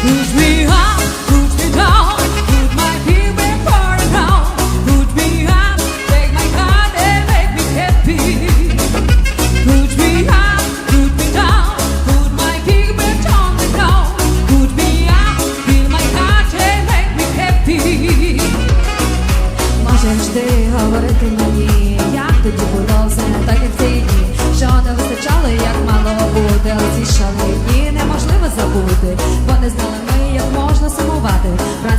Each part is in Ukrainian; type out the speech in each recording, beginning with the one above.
Who's me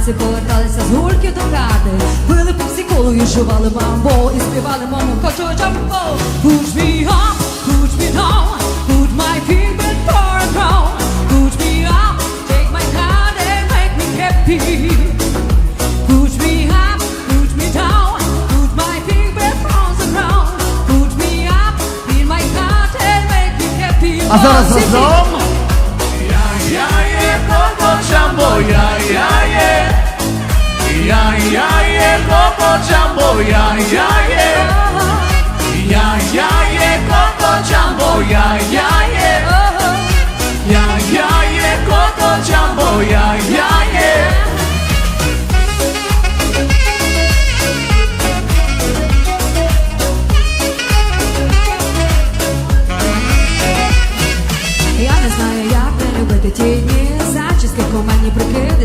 танці, поверталися з гульки до хати, били пупсі колу і жували мамбо, і співали маму, кочо джамбо Push me up, push me down, put my feet back for a crown. Push me up, take my hand and make me happy. А зараз разом. Я, я є Yeah, yeah.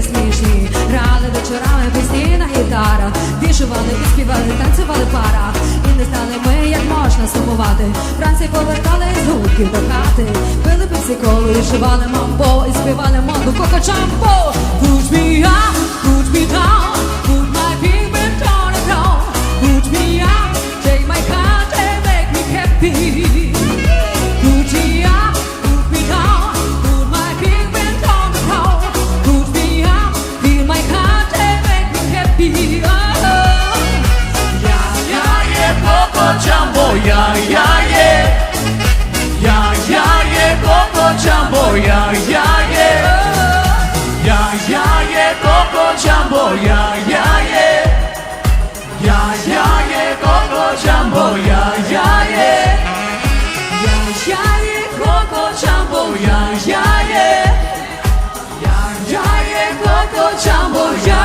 смішні, грали вечорами пісні на гітарах, вішували, співали, танцювали пара. І не знали ми, як можна сумувати. Вранці повертали з губки до хати. Пили пиці коли і жували мамбо, і співали моду кокачамбо. Будь міга, будь біга. jambo, ja, ja, je. Ja, ja, je, koko jambo, ja, ja, je. Ja, ja, je, koko jambo, ja, ja, je. Ja, ja, je, koko jambo, ja, ja, je. Ja, ja, je, koko jambo, ja,